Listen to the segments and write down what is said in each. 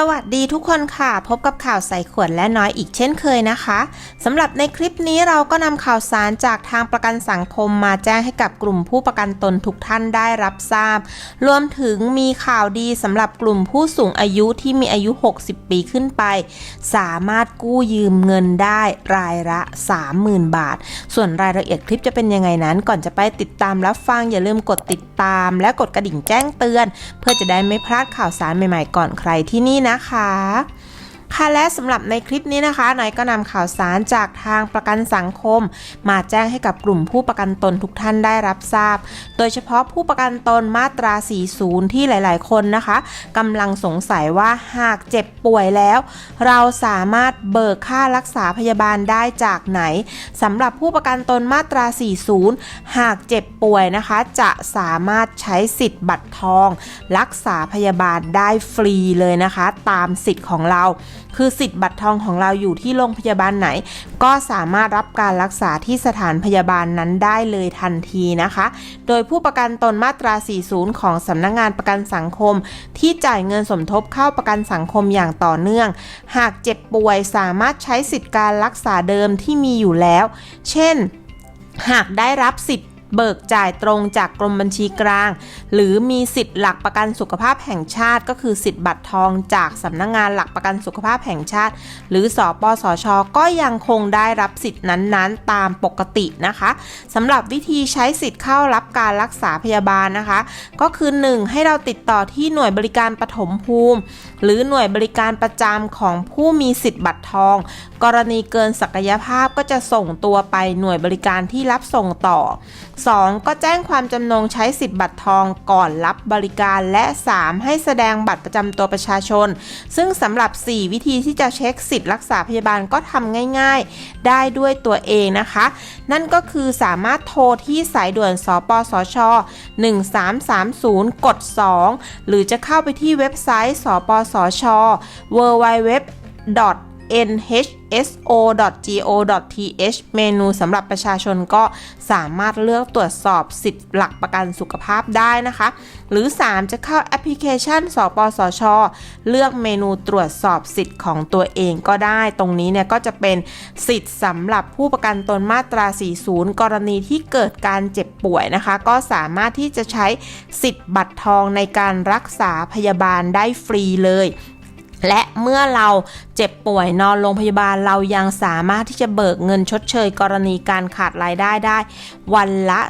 สวัสดีทุกคนค่ะ พบกับข่าวใส่ขวดและน้อยอีกเช่นเคยนะคะสำหรับในคลิปนี้เราก็นำข่าวสารจากทางประกันสังคมมาแจ้งให้กับกลุ่มผู้ประกันตนทุกท่านได้รับทราบ รวมถึงมีข่าวดีสำหรับกลุ่มผู้สูงอายุที่มีอายุ 60 ปีขึ้นไป สามารถกู้ยืมเงินได้รายละ 30,000 บาท ส่วนรายละเอียดคลิปจะเป็นยังไงนั้น ก่อนจะไปติดตามรับฟังอย่าลืมกดติดตาม และกดกระดิ่งแจ้งเตือน เพื่อจะได้ไม่พลาดข่าวสารใหม่ๆ ก่อนใครที่นี่นะคะ ค่ะและสำหรับในคลิปนี้นะคะนายก็นำข่าวสารจากทางประกันสังคม มาแจ้งให้กับกลุ่มผู้ประกันตนทุกท่านได้รับทราบ โดยเฉพาะผู้ประกันตนมาตรา 40 ที่หลาย ๆ คนนะคะกำลังสงสัยว่าหากเจ็บป่วยแล้ว เราสามารถเบิกค่ารักษาพยาบาลได้จากไหนสำหรับผู้ประกันตนมาตรา 40 หากเจ็บป่วยนะคะ จะสามารถใช้สิทธิ์บัตรทอง รักษาพยาบาลได้ฟรีเลยนะคะ ตามสิทธิ์ของเรา คือสิทธิ์บัตรทองของเราอยู่ที่โรงพยาบาลไหน ก็สามารถรับการรักษาที่สถานพยาบาลนั้นได้เลยทันทีนะคะ โดยผู้ประกันตนมาตรา 40 ของสำนักงงานประกันสังคม ที่จ่ายเงินสมทบเข้าประกันสังคมอย่างต่อเนื่อง หากเจ็บป่วยสามารถใช้สิทธิ์การรักษาเดิมที่มีอยู่แล้ว เช่น หากได้รับสิทธิ์ เบิกจ่ายตรงจากกรมบัญชีกลาง หรือมีสิทธิ์หลักประกันสุขภาพแห่งชาติ ก็คือสิทธิ์บัตรทองจากสำนักงงานหลักประกันสุขภาพแห่งชาติ หรือสอปสช ก็ยังคงได้รับสิทธิ์นั้นๆ ตามปกตินะคะสำหรับวิธีใช้สิทธิ์เข้ารับการรักษาพยาบาลนะคะ ก็คือ 1. ให้เราติดต่อที่หน่วยบริการปฐมภูมิ หรือหน่วยบริการประจำของผู้มีสิทธิ์บัตรทอง กรณีเกินศักยภาพก็จะส่งตัวไปหน่วยบริการที่รับส่งต่อ 2. ก็แจ้งความจำนงใช้สิทธิ์บัตรทองก่อนรับบริการ และ 3. ให้แสดงบัตรประจำตัวประชาชน ซึ่งสำหรับ 4 วิธีที่จะเช็คสิทธิ์รักษาพยาบาลก็ทำง่ายๆ ได้ด้วยตัวเองนะคะ นั่นก็คือสามารถโทรที่สายด่วน สปสช 1330 กด 2 หรือจะเข้าไปที่เว็บไซต์ สปสช www nhso.go.th เมนูสำหรับประชาชนก็สามารถเลือกตรวจสอบสิทธิ์หลักประกันสุขภาพได้นะคะ หรือ 3 จะเข้าแอปพลิเคชัน สปสช เลือกเมนูตรวจสอบสิทธิ์ของตัวเองก็ได้ ตรงนี้เนี่ยก็จะเป็นสิทธิ์สำหรับผู้ประกันตนมาตรา 40 กรณีที่เกิดการเจ็บป่วยนะคะ ก็สามารถที่จะใช้สิทธิ์บัตรทองในการรักษาพยาบาลได้ฟรีเลยและเมื่อเรา เจ็บป่วยนอนโรงพยาบาลเรายังสามารถที่จะเบิกเงินชดเชยกรณีการขาดรายได้ได้ วันละ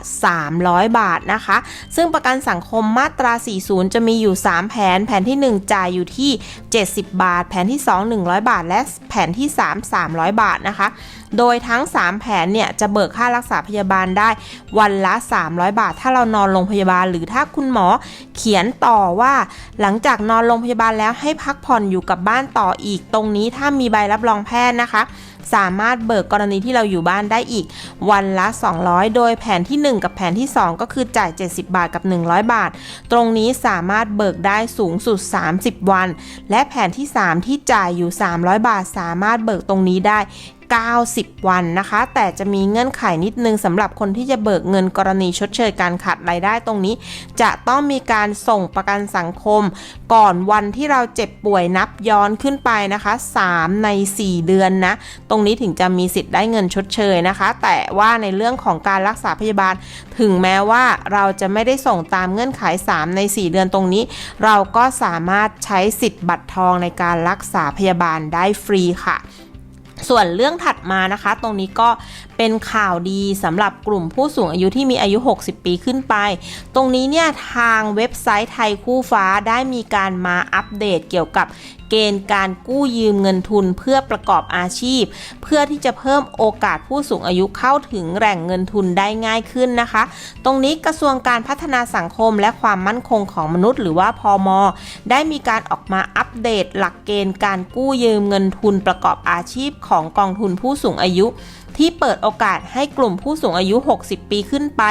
300 บาทนะคะ ซึ่งประกันสังคมมาตรา 40 จะมีอยู่ 3 แผน แผนที่ 1 จ่ายอยู่ที่ 70 บาท แผนที่ 2 100 บาท และแผนที่ 3 300 บาทนะคะ โดยทั้ง 3 แผนเนี่ยจะเบิกค่ารักษาพยาบาลได้วันละ 300 บาท ถ้าเรานอนโรงพยาบาล หรือถ้าคุณหมอเขียนต่อว่า หลังจากนอนโรงพยาบาลแล้วให้พักผ่อนอยู่กับบ้านต่ออีกตรงนี้ถ้ามีใบรับรองแพทย์นะคะ สามารถเบิกกรณีที่เราอยู่บ้านได้อีกวันละ 200 โดยแผนที่ 1 กับแผนที่ 2 ก็คือจ่าย 70 บาทกับ 100 บาท ตรงนี้สามารถเบิกได้สูงสุด 30 วัน และแผนที่ 3 ที่จ่ายอยู่ 300 บาท สามารถเบิกตรงนี้ได้ 90 วันนะคะ แต่จะมีเงื่อนไขนิดนึงสำหรับคนที่จะเบิกเงินกรณีชดเชยการขาดรายได้ตรงนี้ จะต้องมีการส่งประกันสังคม ก่อนวันที่เราเจ็บป่วยนับย้อนขึ้นไปนะคะ 3 ใน 4 เดือนนะ ตรงนี้ถึงจะมีสิทธิ์ได้เงินชดเชยนะคะ แต่ว่าในเรื่องของการรักษาพยาบาล ถึงแม้ว่าเราจะไม่ได้ส่งตามเงื่อนไข 3 ใน 4 เดือนตรงนี้ เราก็สามารถใช้สิทธิ์บัตรทองในการรักษาพยาบาลได้ฟรีค่ะ ส่วนเรื่องถัดมานะคะ ตรงนี้ก็เป็นข่าวดีสำหรับกลุ่มผู้สูงอายุที่มีอายุ 60 ปีขึ้นไป ตรงนี้เนี่ยทางเว็บไซต์ไทยคู่ฟ้าได้มีการมาอัปเดตเกี่ยวกับ เกณฑ์การกู้ยืมเงินทุนเพื่อประกอบอาชีพ เพื่อที่จะเพิ่มโอกาสผู้สูงอายุเข้าถึงแหล่งเงินทุนได้ง่ายขึ้นนะคะ ตรงนี้กระทรวงการพัฒนาสังคมและความมั่นคงของมนุษย์หรือว่าพอมได้มีการออกมาอัปเดตหลักเกณฑ์การกู้ยืมเงินทุนประกอบอาชีพของกองทุนผู้สูงอายุที่เปิดโอกาสให้กลุ่มผู้สูงอายุ 60 ปีขึ้นไป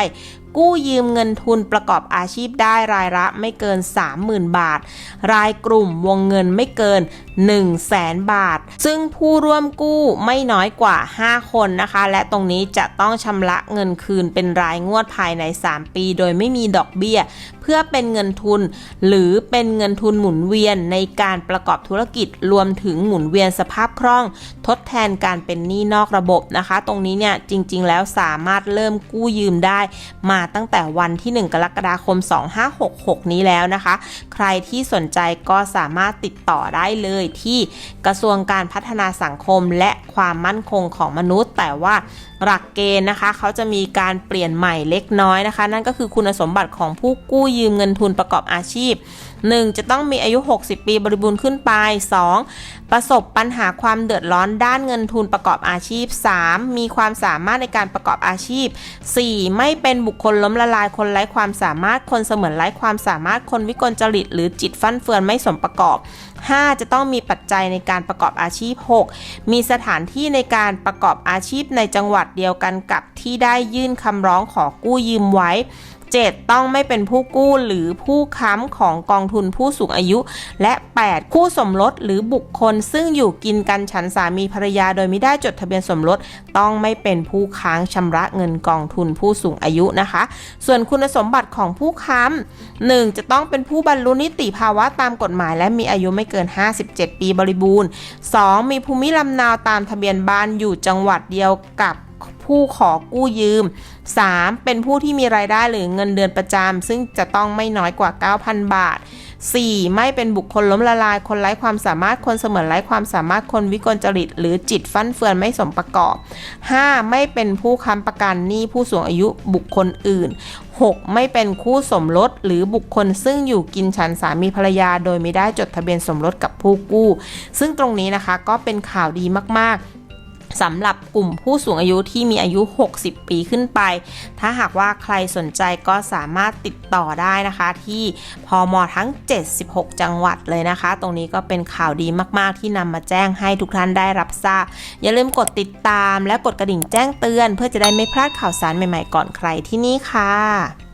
กู้ยืมเงินทุนประกอบอาชีพได้รายละไม่เกิน 30,000 บาท รายกลุ่มวงเงินไม่เกิน 1 0 0 0 0แสนบาท ซึ่งผู้ร่วมกู้ไม่น้อยกว่า 5 คนนะคะ และตรงนี้จะต้องชำระเงินคืนเป็นรายงวดภายใน 3 ปี โดยไม่มีดอกเบี้ย พื่อเป็นเงินทุน หรือเป็นเงินทุนหมุนเวียนในการประกอบธุรกิจรวมถึงหมุนเวียนสภาพคล่อง ทดแทนการเป็นหนี้นอกระบบนะคะ ตรงนี้เนี่ยจริง ๆ แล้วสามารถเริ่มกู้ยืมได้ มาตั้งแต่วันที่ 1 กรกฎาคม 2566 นี้แล้วนะคะ ใครที่สนใจก็สามารถติดต่อได้เลยที่กระทรวงการพัฒนาสังคมและความมั่นคงของมนุษย์ แต่ว่าหลักเกณฑ์นะคะ เขาจะมีการเปลี่ยนใหม่เล็กน้อยนะคะ นั่นก็คือคุณสมบัติของผู้กู้ยืมเงินทุนประกอบอาชีพ 1. จะต้องมีอายุ 60 ปีบริบูรณ์ขึ้นไป 2. ประสบปัญหาความเดือดร้อนด้านเงินทุนประกอบอาชีพ 3. มีความสามารถในการประกอบอาชีพ 4. ไม่เป็นบุคคลล้มละลายคนไร้ความสามารถคนเสมือนไร้ความสามารถคนวิกลจริต หรือจิตฟั่นเฟือนไม่สมประกอบ 5. จะต้องมีปัจจัยในการประกอบอาชีพ 6. มีสถานที่ในการประกอบอาชีพในจังหวัดเดียวกันกับที่ได้ยื่นคำร้องขอกู้ยืมไว้ 7. ต้องไม่เป็นผู้กู้หรือผู้ค้ำของกองทุนผู้สูงอายุ และ 8. คู่สมรสหรือบุคคล ซึ่งอยู่กินกันฉันสามีภรรยาโดยไม่ได้จดทะเบียนสมรส ต้องไม่เป็นผู้ค้างชำระเงินกองทุนผู้สูงอายุนะคะ ส่วนคุณสมบัติของผู้ค้ำ 1. จะต้องเป็นผู้บรรลุนิติภาวะตามกฎหมาย และมีอายุไม่เกิน 57 ปีบริบูรณ์ 2. มีภูมิลำเนาตามทะเบียนบ้านอยู่จังหวัดเดียวกับ ผู้ขอกู้ยืม 3. เป็นผู้ที่มีรายได้หรือเงินเดือนประจำซึ่งจะต้องไม่น้อยกว่า 9,000 บาท 4. ไม่เป็นบุคคลล้มละลายคนไร้ความสามารถคนเสมือนไร้ความสามารถคนวิกลจริต หรือจิตฟั่นเฟือนไม่สมประกอบ 5. ไม่เป็นผู้ค้ำประกันหนี้ผู้สูงอายุบุคคลอื่น 6. ไม่เป็นคู่สมรสหรือบุคคลซึ่งอยู่กินฉันสามีภรรยา โดยไม่ได้จดทะเบียนสมรสกับผู้กู้ ซึ่งตรงนี้นะคะก็เป็นข่าวดีมากๆ สำหรับกลุ่มผู้สูงอายุที่มีอายุ 60 ปีขึ้นไป ถ้าหากว่าใครสนใจก็สามารถติดต่อได้นะคะ ที่พอมทั้ง 76 จังหวัดเลยนะคะ ตรงนี้ก็เป็นข่าวดีมาก ๆ ที่นำมาแจ้งให้ทุกท่านได้รับทราบ อย่าลืมกดติดตามและกดกระดิ่งแจ้งเตือน เพื่อจะได้ไม่พลาดข่าวสารใหม่ ๆ ก่อนใครที่นี่ค่ะ